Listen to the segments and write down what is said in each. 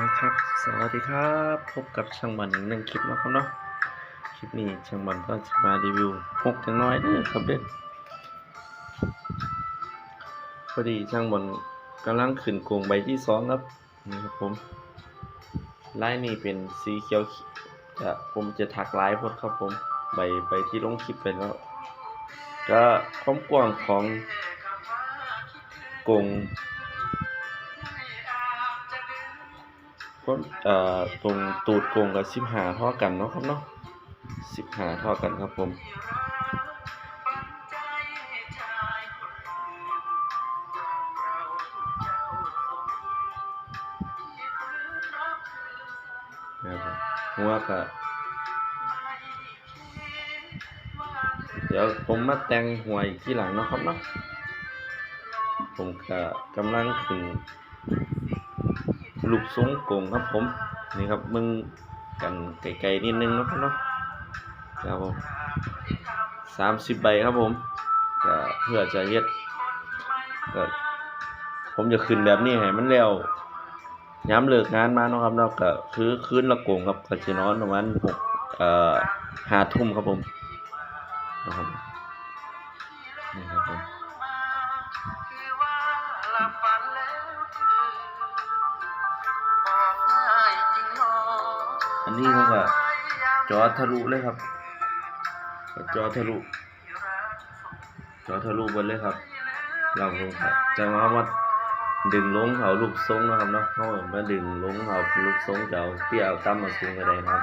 นะครับ สวัสดีครับ พบกับช่างบอลอีกหนึ่งคลิปนะครับเนาะ คลิปนี้ช่างบอลก็จะมารีวิวพกจังน้อยเด้อครับเด้อพอดีช่างบอลกำลังขึ้นโกงใบที่สองครับ นี่ครับผมลายนี้เป็นสีเขียวจะผมจะถักลายพดครับผม ใบใบที่ลงคลิปไปแล้ว ก็ความกว้างของกง ก็เอ่อตรงตูดโกงกับสิบหาเท่ากันเนาะครับเนาะสิบหาเท่ากันครับผมนะครับหัวก็เดี๋ยวผมมาแต่งหัวอีกที่หลังเนาะครับเนาะผมก็กำลังขึ้น ลูกทรงกงครับผม นี่ครับมึงกันไกลๆนิดนึงนะครับเนาะครับผมสามสิบใบครับผมก็เพื่อจะเฮ็ดก็ผมจะขึ้นแบบนี้ให้มันแล้วย้ำเลิกงานมาเนาะครับเนาะก็คือคืนละกงครับก็จะนอนประมาณหกเอ่อห้าทุ่มครับผมนะครับนี่ครับผม อันนี้มันก็จอทะลุเลยครับจอทะลุจอทะลุหมดเลยครับเราคงจะมาว่าดึงลงเขาลูกทรงนะครับเนาะเขามาดึงลงเขาลูกทรงจะเอาเตี้ยเอาต่ำมาสูงก็ได้ครับ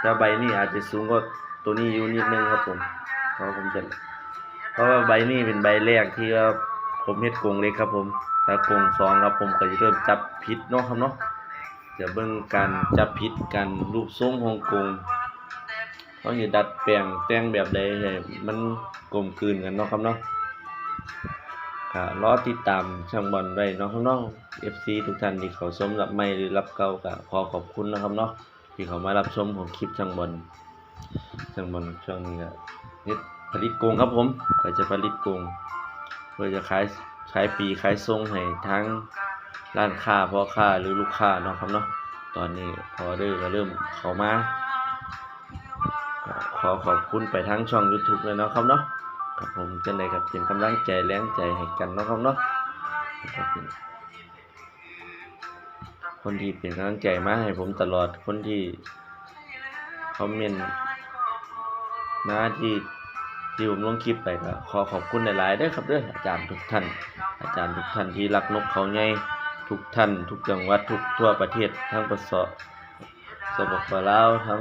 แต่ใบนี้อาจจะสูงกว่าตัวนี้อยู่นิดนึงครับผมเพราะผมจะเพราะว่าใบนี้เป็นใบแรกที่ว่าผมเฮ็ดกรงเล็กครับผมถ้ากรงสองครับผมก็จะเริ่มจับผิดเนาะครับเนาะ จะเบิ่งการจับผิดการรูปทรงของกรงเขาจะดัดแปลงแต่งแบบใดให้มันกลมกลืนกันเนาะครับเนาะก็รอติดตามช่างบอลไว้เนาะครับเนาะ FC ทุกท่านที่เขาชมรับใหม่หรือรับเก่าก็ขอขอบคุณนะครับเนาะที่เขามารับชมของคลิปช่างบอลช่างบอลช่วงนี้ก็เฮ็ดผลิตกรงครับผมก็จะผลิตกรงเพื่อจะขายขายปีขายทรงให้ทั้ง ร้านค้าพ่อค้าหรือลูกค้าเนาะครับเนาะตอนนี้ออเดอร์ก็เริ่มเข้ามาขอขอบคุณไปทั้งช่อง YouTube เลยเนาะครับเนาะครับผมจังไดกับเป็นกำลังใจแรงใจให้กันเนาะครับเนาะคนที่เป็นกำลังใจมาให้ผมตลอดคนที่คอมเมนต์มาที่ที่ผมลงคลิปไปก็ขอขอบคุณหลายๆด้อครับเด้ออาจารย์ทุกท่าน อาจารย์ทุกท่านที่รักนกเขาใหญ่ ทุกท่าน ทุกจังหวัดทุกทั่วประเทศทั้งประเสาะสปปลาวทั้ง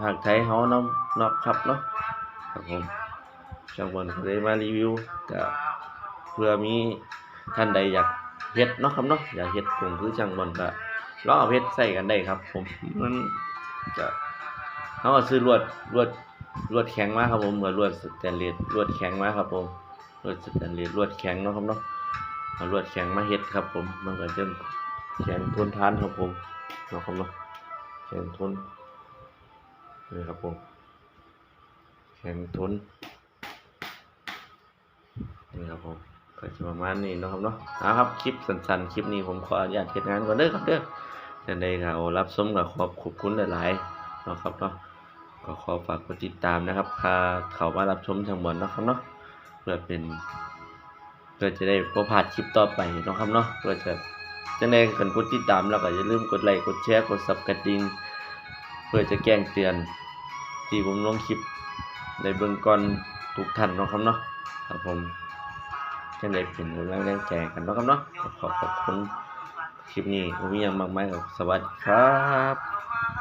ภาคไทยเฮาเนาะเนาะครับเนาะครับผมช่างบนก็ได้มารีวิวก็เพื่อมีท่านใดอยากเฮ็ดเนาะครับเนาะอยากเฮ็ดคงคือช่างบนก็ลองเอาเฮ็ดใส่กันได้ครับ ผมมันก็เฮาก็ซื้อลวดลวดลวดแข็งมาครับผมเหมือนลวดสแตนเลสลวดแข็งมาครับผมลวดสแตนเลสลวดแข็งเนาะครับเนาะ เอาลวดแข็งมาเฮ็ดครับผม มันก็จะแข็งทนทานครับผมเนาะครับเนาะแข็งทนนี่ครับผมแข็งทนนี่ครับผมก็จะประมาณนี้นะครับเนาะเอาครับคลิปสั้นๆคลิปนี้ผมขออนุญาตเฮ็ดงานก่อนเด้อครับเด้อจังใดก็เอารับชมก็ขอบขอบคุณหลายๆนะครับเนาะก็ขอฝากกดติดตามนะครับพาเขามารับชมทางบนนะครับเนาะเพื่อเป็น เพื่อจะได้พบพลาดคลิปต่อไปนะครับเนาะเพื่อจะจะได้กันกดติดตามแล้วก็อย่าลืมกดไลค์กดแชร์กดซับกระดิ่งเพื่อจะแจ้งเตือนที่ผมลงคลิปในเบื้องก่อนทุกท่านนะครับเนาะครับผมจังได้เป็นกำลังแรงใจกันนะครับเนาะขอขอบคุณคลิปนี้ผมมีอย่างมากมายครับสวัสดีครับ